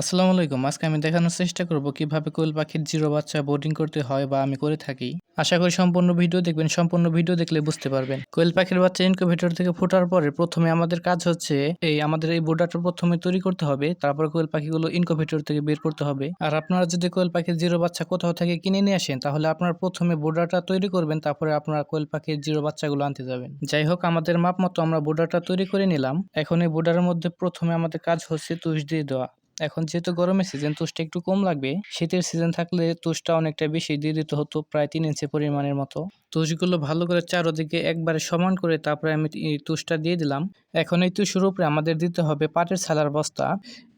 আসসালামু আলাইকুম। আজকে আমি দেখানোর চেষ্টা করব কীভাবে কোয়েল পাখির জিরো বাচ্চা বোর্ডিং করতে হয় বা আমি করে থাকি। আশা করি সম্পূর্ণ ভিডিও দেখবেন। সম্পূর্ণ ভিডিও দেখলে বুঝতে পারবেন। কোয়েল পাখির বাচ্চা ইনকিউবেটর থেকে ফোটার পরে প্রথমে আমাদের কাজ হচ্ছে এই আমাদের এই বোর্ডারটা প্রথমে তৈরি করতে হবে, তারপর কোয়েল পাখিগুলো ইনকিউবেটর থেকে বের করতে হবে। আর আপনারা যদি কোয়েল পাখির জিরো বাচ্চা কোথাও থেকে কিনে নিয়ে আসেন, তাহলে আপনারা প্রথমে বোর্ডারটা তৈরি করবেন, তারপরে আপনারা কোয়েল পাখির জিরো বাচ্চাগুলো আনতে যাবেন। যাই হোক, আমাদের মাপ মতো আমরা বোর্ডারটা তৈরি করে নিলাম। এখন এই বোর্ডারের মধ্যে প্রথমে আমাদের কাজ হচ্ছে তুষ দিয়ে দেওয়া। এখন যেহেতু গরমের সিজন তুষটা একটু কম লাগবে। শীতের সিজন থাকলে তুষটা অনেকটা বেশি দিয়ে দিতে হতো, প্রায় তিন ইঞ্চি পরিমাণের মতো। তুষগুলো ভালো করে চারোদিকে একবারে সমান করে তারপরে আমি তুষটা দিয়ে দিলাম। এখন এই তুষের উপরে আমাদের দিতে হবে পাটের ছালার বস্তা।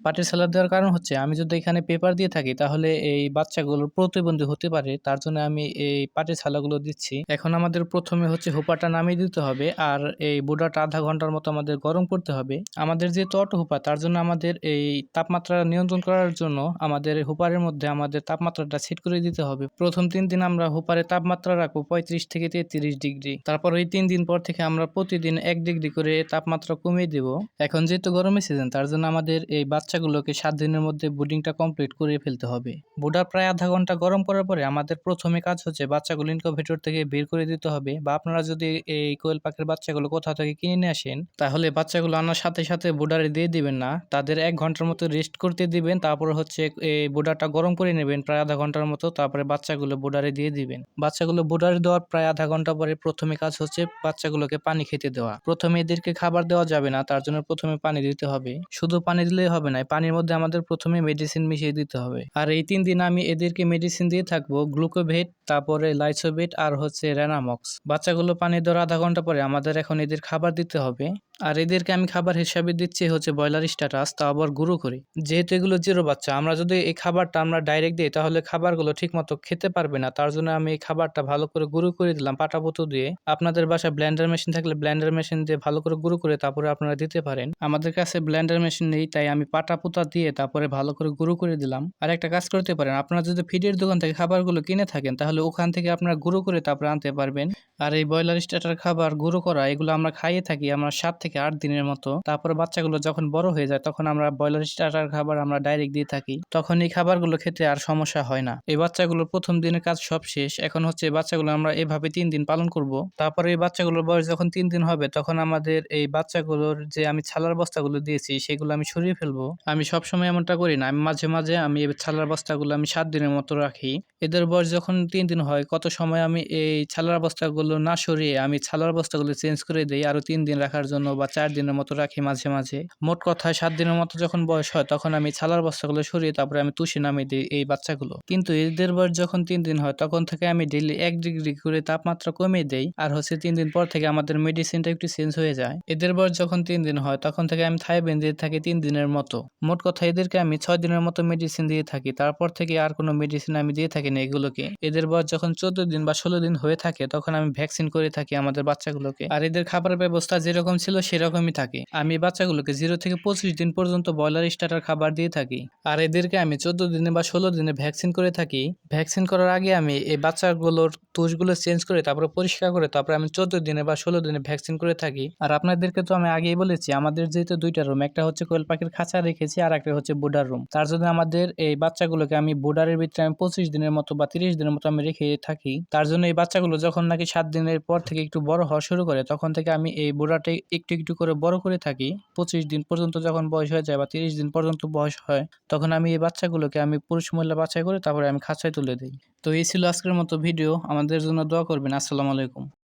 পাটের সালাদ দেওয়ার কারণ হচ্ছে, আমি যদি এখানে পেপার দিয়ে থাকি, তাহলে এই বাচ্চাগুলোর প্রতিবন্ধী হতে পারে, তার জন্য আমি এই পাটের ছালাগুলো দিচ্ছি। এখন আমাদের প্রথমে হচ্ছে হোপাটা নামিয়ে দিতে হবে, আর এই বুডাটা আধা ঘণ্টার মতো আমাদের গরম করতে হবে। আমাদের যেহেতু অটো হোপা, তার জন্য আমাদের এই তাপমাত্রা নিয়ন্ত্রণ করার জন্য আমাদের হোপারের মধ্যে আমাদের তাপমাত্রাটা সেট করে দিতে হবে। প্রথম তিন দিন আমরা হোপারে তাপমাত্রা রাখব পঁয়ত্রিশ থেকে তেত্রিশ ডিগ্রি। তারপর ওই তিন দিন পর থেকে আমরা প্রতিদিন এক ডিগ্রি করে তাপমাত্রা কমিয়ে দেব। এখন যেহেতু গরমের সিজন তার জন্য আমাদের এই বাচ্চাগুলোকে সাত দিনের মধ্যে বুডিংটা কমপ্লিট করে ফেলতে হবে। বুডার প্রায় আধা ঘণ্টা গরম করার পরে আমাদের প্রথমে কাজ হচ্ছে বাচ্চাগুলো ইনকিউবেটর থেকে বের করে দিতে হবে। বা আপনারা যদি এই কোয়েল পাখির বাচ্চাগুলো কোথাও থেকে কিনে নিয়ে আসেন, তাহলে বাচ্চাগুলো আনার সাথে সাথে বুডারে দিয়ে দিবেন না। তাদের এক ঘণ্টার মতো রেস্ট করতে দিবেন, তারপর হচ্ছে এই বুডারটা গরম করে নেবেন প্রায় আধা ঘণ্টার মতো, তারপরে বাচ্চাগুলো বুডারে দিয়ে দিবেন। বাচ্চাগুলো বুডারে দেওয়ার প্রায় আধা ঘণ্টা পরে প্রথমে কাজ হচ্ছে বাচ্চাগুলোকে পানি খেতে দেওয়া। প্রথমে এদেরকে খাবার দেওয়া যাবে না, তার জন্য প্রথমে পানি দিতে হবে। শুধু পানি দিলেই হবে না পানির মধ্যে আমাদের প্রথমে মেডিসিন মিশিয়ে দিতে হবে। আর এই তিন দিন আমি এদেরকে মেডিসিন দিয়ে থাকব গ্লুকোভেট তারপরে লাইসোভেট আর হচ্ছে রেনামক্স বাচ্চাগুলো পানি দেওয়ার আধা ঘণ্টা পরে আমাদের এখন এদের খাবার দিতে হবে। আর এদেরকে আমি খাবার হিসাবে দিচ্ছি হচ্ছে ব্রয়লার স্ট্যাটাস, তা আবার গুঁড়ো করি। যেহেতু এগুলো জিরো বাচ্চা, আমরা যদি এই খাবারটা আমরা ডাইরেক্ট দিই, তাহলে খাবারগুলো ঠিক মতো খেতে পারবে না। তার জন্য আমি এই খাবারটা ভালো করে গুঁড়ো করে দিলাম পাটা পুতো দিয়ে। আপনাদের বাসায় ব্লেন্ডার মেশিন থাকলে ব্লেন্ডার মেশিন দিয়ে ভালো করে গুঁড়ো করে তারপরে আপনারা দিতে পারেন। আমাদের কাছে ব্লেন্ডার মেশিন নেই, তাই আমি পাটা পুতা দিয়ে তারপরে ভালো করে গুঁড়ো করে দিলাম। আর একটা কাজ করতে পারেন, আপনারা যদি ফিডের দোকান থেকে খাবারগুলো কিনে থাকেন, তাহলে ওখান থেকে আপনারা গুঁড়ো করে তারপরে আনতে পারবেন। আর এই ব্রয়লার স্টার্টার খাবার গুঁড়ো করা, এগুলো আমরা খাইয়ে থাকি, আমরা সাত থেকে আট দিনের মতো। তারপরে বাচ্চাগুলো যখন বড় হয়ে যায়, তখন আমরা ব্রয়লার স্টার্টার খাবার আমরা ডাইরেক্ট দিয়ে থাকি। তখন এই খাবারগুলো খেতে আর সমস্যা হয় না। এই বাচ্চাগুলোর প্রথম দিনের কাজ সব শেষ। এখন হচ্ছে বাচ্চাগুলো আমরা এভাবে তিন দিন পালন করব। তারপরে এই বাচ্চাগুলোর বয়স যখন তিন দিন হবে, তখন আমাদের এই বাচ্চাগুলোর যে আমি ছালার বস্তাগুলো দিয়েছি, সেগুলো আমি সরিয়ে ফেলব। আমি সবসময় এমনটা করি না। আমি মাঝে মাঝে আমি এই ছালার বস্তাগুলো আমি সাত দিনের মতো রাখি। এদের বয়স যখন তিন দিন হয়, কত সময় আমি এই ছালার বস্তাগুলো না সরিয়ে আমি ছালার বস্তাগুলো চেঞ্জ করে দিই আরও তিন দিন রাখার জন্য বা চার দিনের মতো রাখি মাঝে মাঝে। মোট কথায় সাত দিনের মতো যখন বয়স হয়, তখন আমি ছালার বস্তাগুলো সরিয়ে তারপরে আমি তুষে নামিয়ে দিই এই বাচ্চাগুলো। কিন্তু এদের বয়স যখন তিন দিন হয়, তখন থেকে আমি ডেলি এক ডিগ্রি করে তাপমাত্রা কমিয়ে দেই আর হচ্ছে তিন দিন পর থেকে আমাদের মেডিসিনটা একটু চেঞ্জ হয়ে যায়। এদের বয়স যখন তিন দিন হয়, তখন থেকে আমি থাইবেন দিয়ে থাকি তিন দিনের মতো। মোট কথা, এদেরকে আমি ছয় দিনের মতো মেডিসিন দিয়ে থাকি, তারপর থেকে আর কোনো মেডিসিন আমি দিয়ে থাকি না এগুলোকে। এদের বয়স যখন চোদ্দ দিন বা ষোলো দিন হয়ে থাকে, তখন আমি ভ্যাকসিন করে থাকি আমাদের বাচ্চাগুলোকে। আর এদের খাবারের ব্যবস্থা যেরকম ছিল সেরকমই থাকে। আমি বাচ্চাগুলোকে জিরো থেকে পঁচিশ দিন পর্যন্ত ব্রয়লার স্টার্টার খাবার দিয়ে থাকি। আর এদেরকে আমি চোদ্দ দিনে বা ষোলো দিনে ভ্যাকসিন করে থাকি। ভ্যাকসিন করার আগে আমি এই বাচ্চাগুলোর তুষগুলো চেঞ্জ করে তারপরে পরিষ্কার করে তারপরে আমি চোদ্দ দিনে বা ষোলো দিনে ভ্যাকসিন করে থাকি। আর আপনাদেরকে তো আমি আগেই বলেছি, আমাদের যেহেতু দুইটা রুম একটা হচ্ছে কোয়েল পাখির খাঁচা রেখেছি আর একটা হচ্ছে বোর্ডার রুম তার জন্য আমাদের এই বাচ্চাগুলোকে আমি বোর্ডারের ভিতরে আমি পঁচিশ দিনের মতো বা তিরিশ দিনের মতো আমি রেখে থাকি। তার জন্য এই বাচ্চাগুলো যখন নাকি সাত দিনের পর থেকে একটু বড় হওয়া শুরু করে, তখন থেকে আমি এই বোর্ডারটা একটু একটু করে বড় করে থাকি, পঁচিশ দিন পর্যন্ত যখন বয়স হয়ে যায় বা তিরিশ দিন পর্যন্ত বয়স হয়, তখন আমি এই বাচ্চাগুলোকে আমি পুরুষ মহিলা বাছাই করে তারপরে আমি খাঁচায় তুলে দিই। তো এই ছিল আজকের মতো ভিডিও আমাদের জন্য দোয়া করবেন, আসসালামু আলাইকুম।